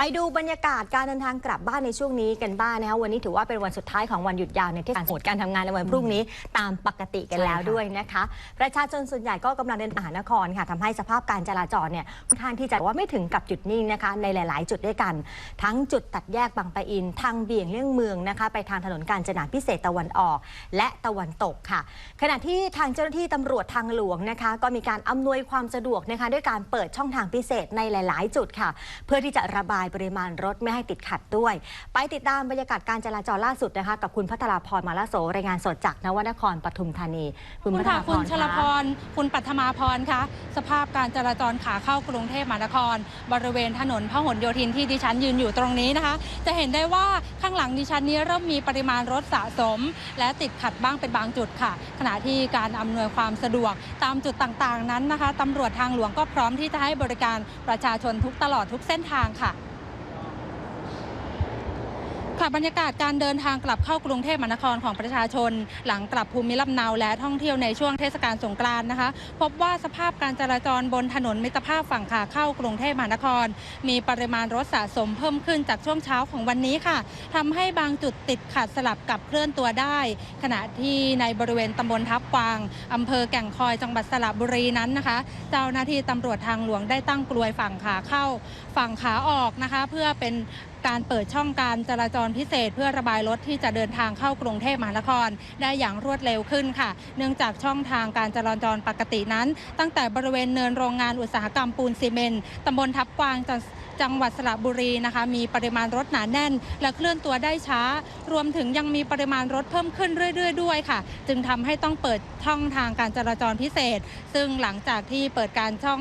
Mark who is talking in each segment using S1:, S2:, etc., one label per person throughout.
S1: ไปดูบรรยากาศการเดินทางกลับบ้านในช่วงนี้กันบ้างนะคะวันนี้ถือว่าเป็นวันสุดท้ายของวันหยุดยาวในเทศกาลโหดการทำงานในวันพรุ่งนี้ตามปกติกันแล้ว
S2: ใช่ค่ะ
S1: ด้วยนะคะ ประชาชนส่วนใหญ่ก็กำลังเดินมหานครค่ะทำให้สภาพการจราจรเนี่ยค่อนข้างที่จะว่าไม่ถึงกับหยุดนิ่งนะคะ ในหลาย ๆ จุดด้วยกัน ทั้งจุดตัดแยกบางปะอิน ทางเบี่ยงเลี่ยงเมืองนะคะ ไปทางถนนกาญจนาพิเศษกตะวันออก และตะวันตกค่ะ ขณะที่ทางเจ้าหน้าที่ตำรวจทางหลวงนะคะ ก็มีการอำนวยความสะดวกนะคะด้วยการเปิดช่องทางพิเศษในหลาย ๆ จุดค่ะ เพื่อที่จะระบายปริมาณรถไม่ให้ติดขัดด้วย ไปติดตามบรรยากาศการจราจรล่าสุดนะคะกับคุณพัทราพรมาลาโสรายงานสดจากนวนครปทุมธานี คุณ
S3: คุ
S1: พั
S3: ณ
S1: ท
S3: ค่ะ
S1: ราพ
S3: คุณ
S1: ร
S3: ชลพ
S1: คะ
S3: รคุณปัทมาพรคะสภาพการจราจรขาเข้ากรุงเทพมหานคร บริเวณถนนพหลโยธินที่ดิฉันยืนอยู่ตรงนี้นะคะ จะเห็นได้ว่าข้างหลังดิฉันนี้เริ่มมีปริมาณรถสะสม และติดขัดบ้างเป็นบางจุดค่ะ ขณะที่การอำนวยความสะดวกตามจุดต่างๆ นั้นนะคะตำรวจทางหลวงก็พร้อมที่จะให้บริการประชาชนทุกตลอดทุกเส้นทางค่ะ ค่ะบรรยากาศการเดินทางกลับเข้ากรุงเทพมหานครของประชาชน หลังกลับภูมิลำเนาและท่องเที่ยวในช่วงเทศกาลสงกรานต์นะคะ พบว่าสภาพการจราจรบนถนนมิตรภาพฝั่งขาเข้ากรุงเทพมหานคร มีปริมาณรถสะสมเพิ่มขึ้นจากช่วงเช้าของวันนี้ค่ะทำให้บางจุดติดขัดสลับกับเคลื่อนตัวได้ ขณะที่ในบริเวณตำบลทับกวางอำเภอแก่งคอยจังหวัดสระบุรีนั้นนะคะ เจ้าหน้าที่ตำรวจทางหลวงได้ตั้งกลวยฝั่งขาเข้า ฝั่งขาออกนะคะ เพื่อเป็นการเปิดช่องการจราจรพิเศษ เพื่อระบายรถที่จะเดินทางเข้ากรุงเทพมหานคร ได้อย่างรวดเร็วขึ้นค่ะ เนื่องจากช่องทางการจราจรปกตินั้น ตั้งแต่บริเวณเนินโรงงานอุตสาหกรรมปูนซีเมนต์ตำบลทับกวางจังจังหวัดสระบุรีนะคะมีปริมาณรถหนาแน่น และเคลื่อนตัวได้ช้า รวมถึงยังมีปริมาณรถเพิ่มขึ้นเรื่อย ๆ ด้วยค่ะ จึงทำให้ต้องเปิดช่องทางการจราจรพิเศษ ซึ่งหลังจากที่เปิดการช่อง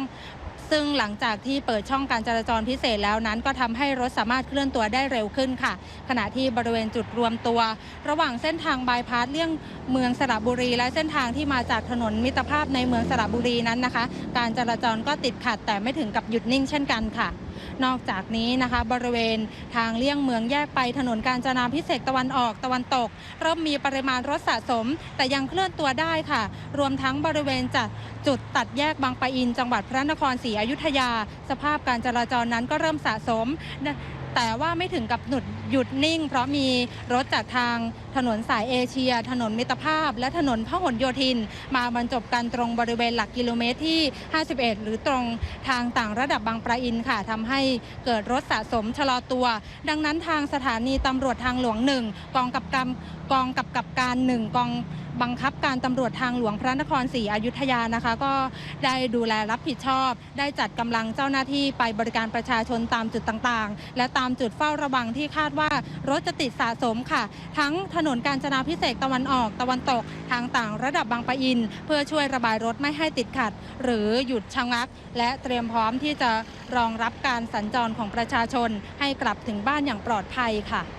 S3: ซึ่งหลังจากที่เปิดช่องการจราจรพิเศษแล้วนั้น ก็ทำให้รถสามารถเคลื่อนตัวได้เร็วขึ้นค่ะ ขณะที่บริเวณจุดรวมตัว ระหว่างเส้นทางบายพาสเลี่ยงเมืองสระบุรี และเส้นทางที่มาจากถนนมิตรภาพในเมืองสระบุรีนั้นนะคะ การจราจรก็ติดขัดแต่ไม่ถึงกับหยุดนิ่งเช่นกันค่ะ นอกจากนี้นะคะบริเวณทางเลี่ยงเมืองแยกไปถนนกาญจนาพิเศษตะวันออกตะวันตก เริ่มมีปริมาณรถสะสม แต่ยังเคลื่อนตัวได้ค่ะ รวมทั้งบริเวณจากจุดตัดแยกบางปะอิน จังหวัดพระนครศรีอยุธยา สภาพการจราจรนั้นก็เริ่มสะสม แต่ว่าไม่ถึงกับหยุดหยุดนิ่ง เพราะมีรถจากทางถนนสายเอเชีย ถนนมิตรภาพ และถนนพหลโยธิน มาบรรจบกันตรงบริเวณหลักกิโลเมตรที่ 51 หรือตรงทางต่างระดับบางปะอินค่ะทำให้เกิดรถสะสมชะลอตัว ดังนั้นทางสถานีตำรวจทางหลวงหนึ่งกองกับการกองกับกับการหนึ่งกอง บังคับการตำรวจทางหลวงพระนครศรีอยุธยานะคะ ก็ได้ดูแลรับผิดชอบ ได้จัดกำลังเจ้าหน้าที่ไปบริการประชาชนตามจุดต่างๆ และตามจุดเฝ้าระวังที่คาดว่ารถจะติดสะสมค่ะ ทั้งถนนกาญจนาพิเศษตะวันออกตะวันตกทางต่างระดับบางปะอิน เพื่อช่วยระบายรถไม่ให้ติดขัด หรือหยุดชะงัก และเตรียมพร้อมที่จะรองรับการสัญจรของประชาชนให้กลับถึงบ้านอย่างปลอดภัยค่ะ
S4: เ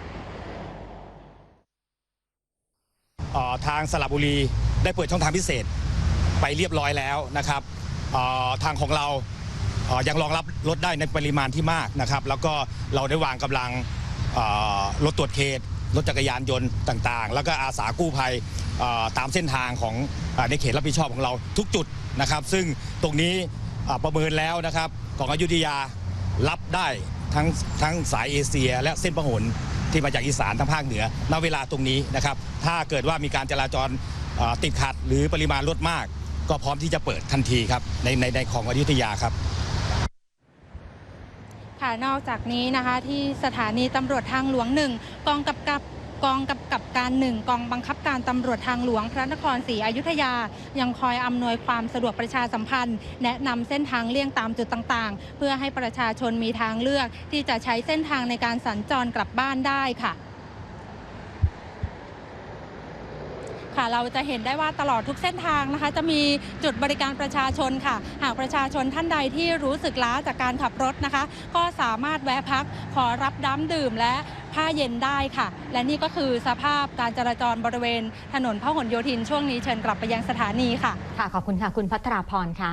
S4: อ่อ ทางสระบุรีได้เปิดช่องทางพิเศษไปเรียบร้อยแล้วนะครับทางของเรายังรองรับรถได้ในปริมาณที่มากนะครับ แล้วก็เราได้วางกำลังรถตรวจเขตรถจักรยานยนต์ต่างๆ แล้วก็อาสากู้ภัยตามเส้นทางของอในเขตรับผิดชอบของเราทุกจุดนะครับ ซึ่งตรงนี้ประเมินแล้วนะครับของอยุธยารับได้ ทั้งทั้งสายเอเชีย และเส้นพหลที่มาจากอีสานทางภาคเหนือณเวลาตรงนี้นะครับ ถ้าเกิดว่ามีการจราจรติดขัดหรือปริมาณรถมาก ก็พร้อมที่จะเปิดทันทีครับในในในของอยุธยาครับ
S3: ค่ะนอกจากนี้นะคะที่สถานีตำรวจทางหลวงหนึ่งกองกับกับ กองกับกับการหนึ่งกองบังคับการตำรวจทางหลวงพระนครศรีอยุธยา ยังคอยอำนวยความสะดวกประชาสัมพันธ์ แนะนำเส้นทางเลี่ยงตามจุดต่างๆ เพื่อให้ประชาชนมีทางเลือกที่จะใช้เส้นทางในการสัญจรกลับบ้านได้ค่ะ ค่ะ เราจะเห็นได้ว่าตลอดทุกเส้นทางนะคะ จะมีจุดบริการประชาชนค่ะ หากประชาชนท่านใดที่รู้สึกล้าจากการขับรถนะคะ ก็สามารถแวะพักขอรับน้ำดื่มและผ้าเย็นได้ค่ะ และนี่ก็คือสภาพการจราจรบริเวณ ถนนพหลโยธินช่วงนี้เชิญกลับไปยังสถานีค่ะ
S1: ค่ะ ขอบคุณค่ะ คุณพัทราพรค่ะ